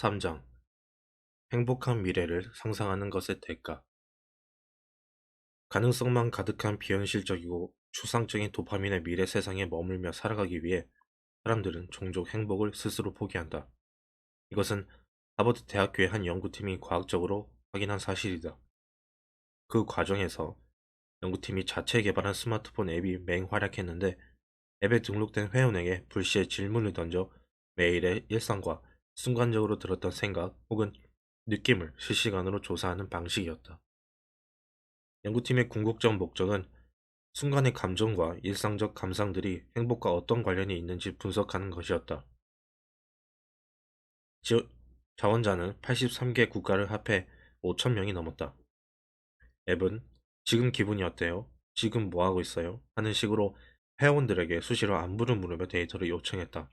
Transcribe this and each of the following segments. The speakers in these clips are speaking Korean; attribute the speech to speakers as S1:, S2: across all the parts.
S1: 3장 행복한 미래를 상상하는 것의 대가 가능성만 가득한 비현실적이고 추상적인 도파민의 미래 세상에 머물며 살아가기 위해 사람들은 종종 행복을 스스로 포기한다. 이것은 하버드 대학교의 한 연구팀이 과학적으로 확인한 사실이다. 그 과정에서 연구팀이 자체 개발한 스마트폰 앱이 맹활약했는데 앱에 등록된 회원에게 불시에 질문을 던져 매일의 일상과 순간적으로 들었던 생각 혹은 느낌을 실시간으로 조사하는 방식이었다. 연구팀의 궁극적 목적은 순간의 감정과 일상적 감상들이 행복과 어떤 관련이 있는지 분석하는 것이었다. 지- 자원자는 83개 국가를 합해 5천명이 넘었다. 앱은 지금 기분이 어때요? 지금 뭐 하고 있어요? 하는 식으로 회원들에게 수시로 안부를 물으며 데이터를 요청했다.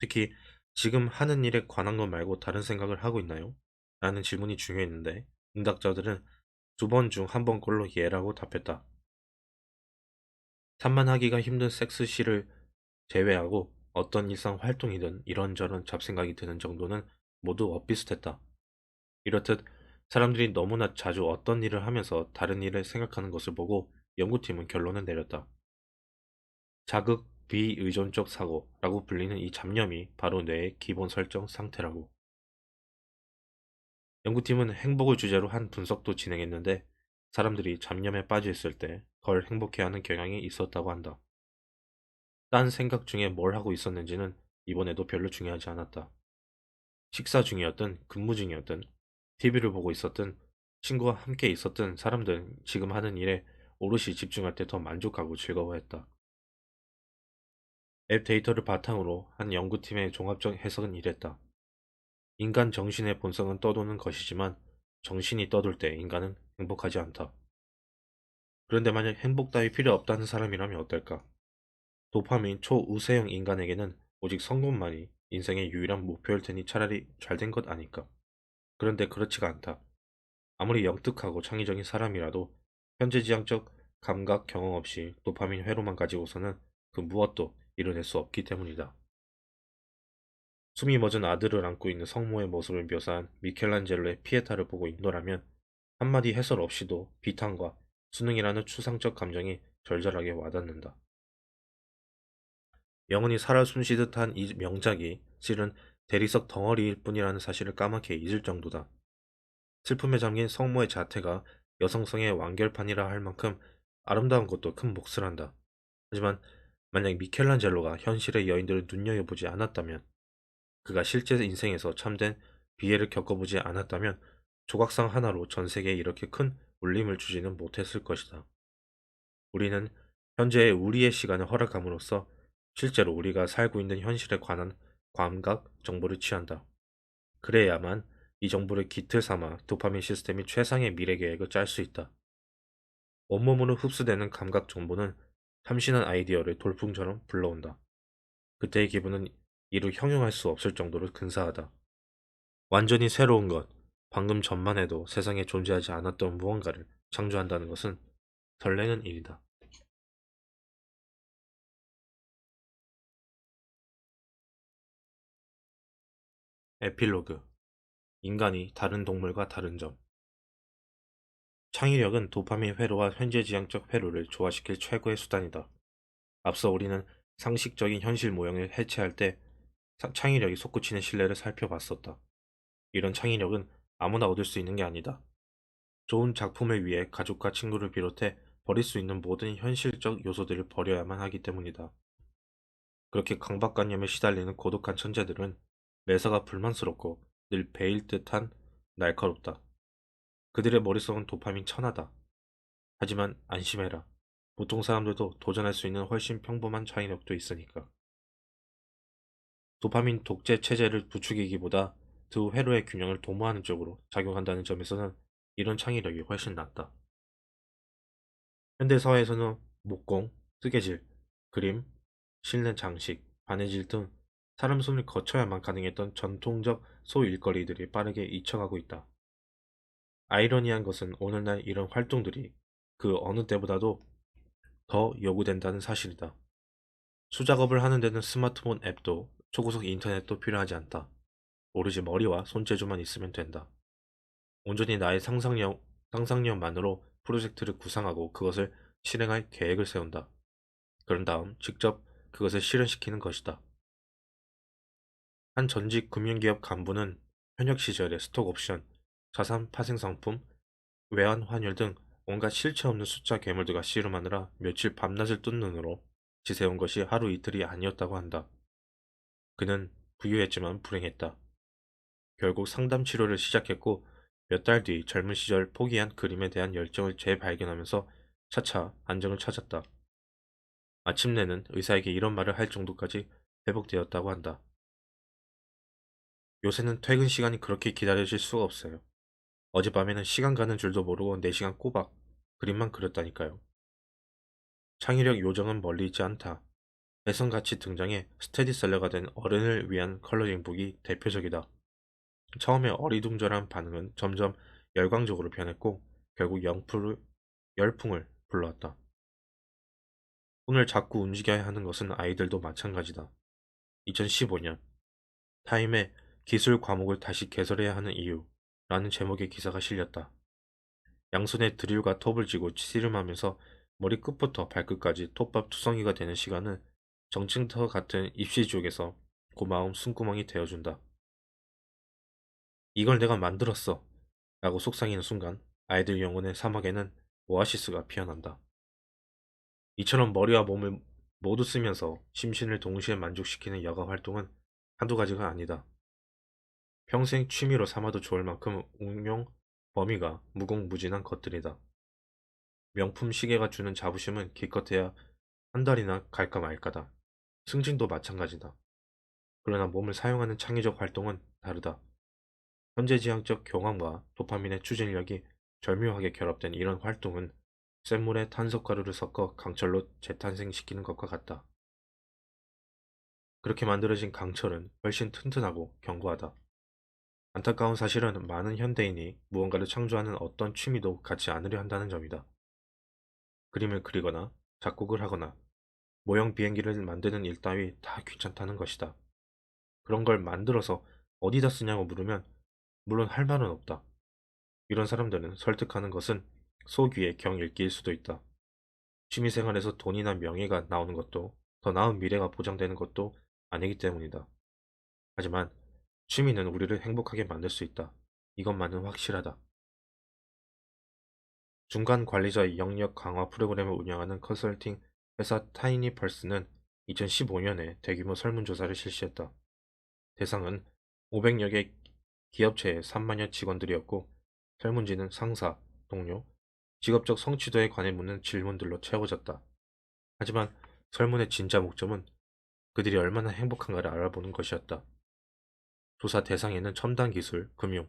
S1: 특히 지금 하는 일에 관한 것 말고 다른 생각을 하고 있나요? 라는 질문이 중요했는데 응답자들은 두 번 중 한 번꼴로 예라고 답했다. 산만하기가 힘든 섹스시를 제외하고 어떤 일상 활동이든 이런저런 잡생각이 드는 정도는 모두 엇비슷했다. 이렇듯 사람들이 너무나 자주 어떤 일을 하면서 다른 일을 생각하는 것을 보고 연구팀은 결론을 내렸다. 자극 비의존적 사고라고 불리는 이 잡념이 바로 뇌의 기본 설정 상태라고. 연구팀은 행복을 주제로 한 분석도 진행했는데 사람들이 잡념에 빠져 있을 때 덜 행복해하는 경향이 있었다고 한다. 딴 생각 중에 뭘 하고 있었는지는 이번에도 별로 중요하지 않았다. 식사 중이었든 근무 중이었든 TV를 보고 있었든 친구와 함께 있었든 사람들은 지금 하는 일에 오롯이 집중할 때 더 만족하고 즐거워했다. 앱 데이터를 바탕으로 한 연구팀의 종합적 해석은 이랬다. 인간 정신의 본성은 떠도는 것이지만 정신이 떠돌 때 인간은 행복하지 않다. 그런데 만약 행복 따위 필요 없다는 사람이라면 어떨까? 도파민 초우세형 인간에게는 오직 성공만이 인생의 유일한 목표일 테니 차라리 잘 된 것 아닐까? 그런데 그렇지가 않다. 아무리 영특하고 창의적인 사람이라도 현재지향적 감각 경험 없이 도파민 회로만 가지고서는 그 무엇도 이뤄낼 수 없기 때문이다. 숨이 멎은 아들을 안고 있는 성모의 모습을 묘사한 미켈란젤로의 피에타를 보고 인도라면 한마디 해설 없이도 비탄과 수능이라는 추상적 감정이 절절하게 와닿는다. 영원히 살아 숨쉬듯 한 이 명작이 실은 대리석 덩어리일 뿐이라는 사실을 까맣게 잊을 정도다. 슬픔에 잠긴 성모의 자태가 여성성의 완결판이라 할 만큼 아름다운 것도 큰 몫을 한다. 하지만 만약 미켈란젤로가 현실의 여인들을 눈여겨보지 않았다면, 그가 실제 인생에서 참된 비애를 겪어보지 않았다면 조각상 하나로 전 세계에 이렇게 큰 울림을 주지는 못했을 것이다. 우리는 현재의 우리의 시간을 허락함으로써 실제로 우리가 살고 있는 현실에 관한 감각 정보를 취한다. 그래야만 이 정보를 기틀 삼아 도파민 시스템이 최상의 미래 계획을 짤 수 있다. 온몸으로 흡수되는 감각 정보는 참신한 아이디어를 돌풍처럼 불러온다. 그때의 기분은 이루 형용할 수 없을 정도로 근사하다. 완전히 새로운 것, 방금 전만 해도 세상에 존재하지 않았던 무언가를 창조한다는 것은 설레는 일이다. 에필로그 인간이 다른 동물과 다른 점 창의력은 도파민 회로와 현재지향적 회로를 조화시킬 최고의 수단이다. 앞서 우리는 상식적인 현실 모형을 해체할 때 사- 창의력이 솟구치는 신뢰를 살펴봤었다. 이런 창의력은 아무나 얻을 수 있는 게 아니다. 좋은 작품을 위해 가족과 친구를 비롯해 버릴 수 있는 모든 현실적 요소들을 버려야만 하기 때문이다. 그렇게 강박관념에 시달리는 고독한 천재들은 매사가 불만스럽고 늘 베일 듯한 날카롭다. 그들의 머릿속은 도파민 천하다. 하지만 안심해라. 보통 사람들도 도전할 수 있는 훨씬 평범한 창의력도 있으니까. 도파민 독재 체제를 부추기기보다 두 회로의 균형을 도모하는 쪽으로 작용한다는 점에서는 이런 창의력이 훨씬 낫다. 현대 사회에서는 목공, 뜨개질, 그림, 실내 장식, 바느질 등 사람 손을 거쳐야만 가능했던 전통적 소일거리들이 빠르게 잊혀가고 있다. 아이러니한 것은 오늘날 이런 활동들이 그 어느 때보다도 더 요구된다는 사실이다. 수작업을 하는 데는 스마트폰 앱도 초고속 인터넷도 필요하지 않다. 오로지 머리와 손재주만 있으면 된다. 온전히 나의 상상력, 상상력만으로 프로젝트를 구상하고 그것을 실행할 계획을 세운다. 그런 다음 직접 그것을 실현시키는 것이다. 한 전직 금융기업 간부는 현역 시절에 스톡옵션, 자산 파생 상품, 외환 환율 등 온갖 실체 없는 숫자 괴물들과 씨름하느라 며칠 밤낮을 뜬 눈으로 지새운 것이 하루 이틀이 아니었다고 한다. 그는 부유했지만 불행했다. 결국 상담 치료를 시작했고 몇 달 뒤 젊은 시절 포기한 그림에 대한 열정을 재발견하면서 차차 안정을 찾았다. 마침내는 의사에게 이런 말을 할 정도까지 회복되었다고 한다. 요새는 퇴근 시간이 그렇게 기다려질 수가 없어요. 어젯밤에는 시간 가는 줄도 모르고 4시간 꼬박 그림만 그렸다니까요. 창의력 요정은 멀리 있지 않다. 배선같이 등장해 스테디셀러가 된 어른을 위한 컬러링북이 대표적이다. 처음에 어리둥절한 반응은 점점 열광적으로 변했고 결국 영풀을, 열풍을 불러왔다. 손을 자꾸 움직여야 하는 것은 아이들도 마찬가지다. 2015년 타임에 기술 과목을 다시 개설해야 하는 이유 라는 제목의 기사가 실렸다. 양손에 드릴과 톱을 쥐고 씨름하면서 머리 끝부터 발끝까지 톱밥 투성이가 되는 시간은 정층터 같은 입시 지옥에서 고마움 숨구멍이 되어준다. 이걸 내가 만들었어. 라고 속상이는 순간 아이들 영혼의 사막에는 오아시스가 피어난다. 이처럼 머리와 몸을 모두 쓰면서 심신을 동시에 만족시키는 여가 활동은 한두 가지가 아니다. 평생 취미로 삼아도 좋을 만큼 응용 범위가 무궁무진한 것들이다. 명품 시계가 주는 자부심은 기껏해야 한 달이나 갈까 말까다. 승진도 마찬가지다. 그러나 몸을 사용하는 창의적 활동은 다르다. 현재지향적 경험과 도파민의 추진력이 절묘하게 결합된 이런 활동은 센 물에 탄석가루를 섞어 강철로 재탄생시키는 것과 같다. 그렇게 만들어진 강철은 훨씬 튼튼하고 견고하다. 안타까운 사실은 많은 현대인이 무언가를 창조하는 어떤 취미도 갖지 않으려 한다는 점이다. 그림을 그리거나 작곡을 하거나 모형 비행기를 만드는 일 따위 다 귀찮다는 것이다. 그런 걸 만들어서 어디다 쓰냐고 물으면 물론 할 말은 없다. 이런 사람들은 설득하는 것은 속위의 경읽기일 수도 있다. 취미생활에서 돈이나 명예가 나오는 것도 더 나은 미래가 보장되는 것도 아니기 때문이다. 하지만 취미는 우리를 행복하게 만들 수 있다. 이것만은 확실하다. 중간 관리자 영역 강화 프로그램을 운영하는 컨설팅 회사 타이니 펄스는 2015년에 대규모 설문조사를 실시했다. 대상은 500여 개 기업체의 3만여 직원들이었고 설문지는 상사, 동료, 직업적 성취도에 관해 묻는 질문들로 채워졌다. 하지만 설문의 진짜 목적은 그들이 얼마나 행복한가를 알아보는 것이었다. 조사 대상에는 첨단 기술, 금융,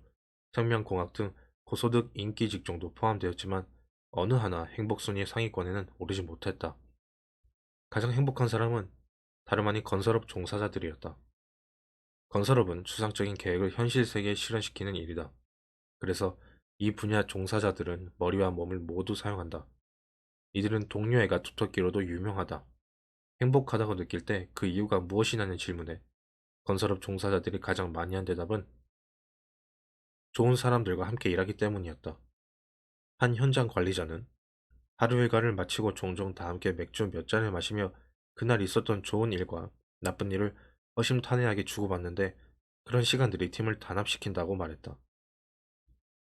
S1: 생명공학 등 고소득 인기 직종도 포함되었지만 어느 하나 행복순위의 상위권에는 오르지 못했다. 가장 행복한 사람은 다름 아닌 건설업 종사자들이었다. 건설업은 추상적인 계획을 현실 세계에 실현시키는 일이다. 그래서 이 분야 종사자들은 머리와 몸을 모두 사용한다. 이들은 동료애가 두텁기로도 유명하다. 행복하다고 느낄 때 그 이유가 무엇이냐는 질문에 건설업 종사자들이 가장 많이 한 대답은 좋은 사람들과 함께 일하기 때문이었다. 한 현장 관리자는 하루 일과를 마치고 종종 다 함께 맥주 몇 잔을 마시며 그날 있었던 좋은 일과 나쁜 일을 허심탄회하게 주고받는데 그런 시간들이 팀을 단합시킨다고 말했다.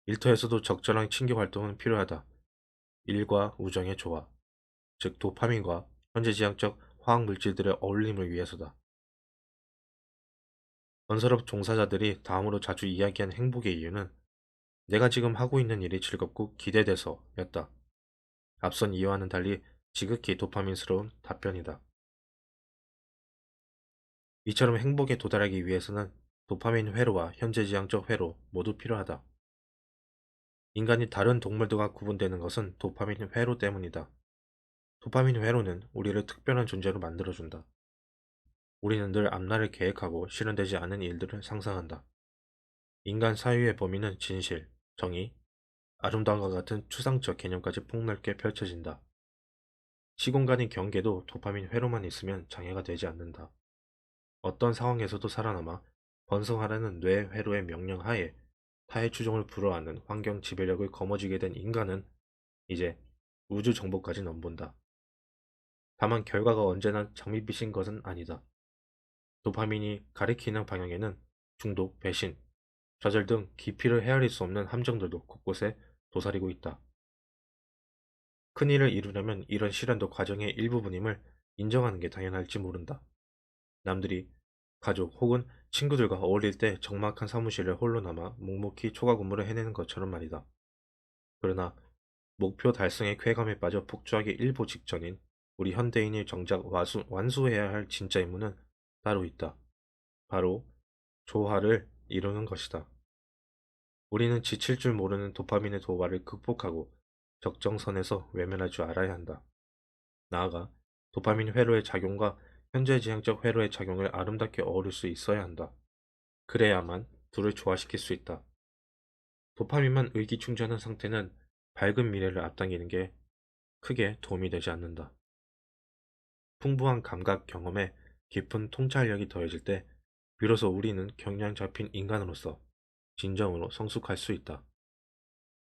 S1: 일터에서도 적절한 친교 활동은 필요하다. 일과 우정의 조화, 즉 도파민과 현재 지향적 화학 물질들의 어울림을 위해서다. 건설업 종사자들이 다음으로 자주 이야기한 행복의 이유는 내가 지금 하고 있는 일이 즐겁고 기대돼서 였다. 앞선 이유와는 달리 지극히 도파민스러운 답변이다. 이처럼 행복에 도달하기 위해서는 도파민 회로와 현재지향적 회로 모두 필요하다. 인간이 다른 동물들과 구분되는 것은 도파민 회로 때문이다. 도파민 회로는 우리를 특별한 존재로 만들어준다. 우리는 늘 앞날을 계획하고 실현되지 않은 일들을 상상한다. 인간 사유의 범위는 진실, 정의, 아름다움과 같은 추상적 개념까지 폭넓게 펼쳐진다. 시공간의 경계도 도파민 회로만 있으면 장애가 되지 않는다. 어떤 상황에서도 살아남아 번성하라는 뇌 회로의 명령 하에 타의 추종을 불허하는 환경 지배력을 거머쥐게 된 인간은 이제 우주 정보까지 넘본다. 다만 결과가 언제나 장밋빛인 것은 아니다. 도파민이 가리키는 방향에는 중독, 배신, 좌절 등 깊이를 헤아릴 수 없는 함정들도 곳곳에 도사리고 있다. 큰 일을 이루려면 이런 시련도 과정의 일부분임을 인정하는 게 당연할지 모른다. 남들이 가족 혹은 친구들과 어울릴 때 적막한 사무실에 홀로 남아 묵묵히 초과 근무를 해내는 것처럼 말이다. 그러나 목표 달성의 쾌감에 빠져 폭주하기 일보 직전인 우리 현대인이 정작 와수- 완수해야 할 진짜 임무는 따로 있다. 바로 조화를 이루는 것이다. 우리는 지칠 줄 모르는 도파민의 도발을 극복하고 적정선에서 외면할 줄 알아야 한다. 나아가 도파민 회로의 작용과 현재지향적 회로의 작용을 아름답게 어우를 수 있어야 한다. 그래야만 둘을 조화시킬 수 있다. 도파민만 의기충전한 상태는 밝은 미래를 앞당기는 게 크게 도움이 되지 않는다. 풍부한 감각 경험에 깊은 통찰력이 더해질 때 비로소 우리는 경량 잡힌 인간으로서 진정으로 성숙할 수 있다.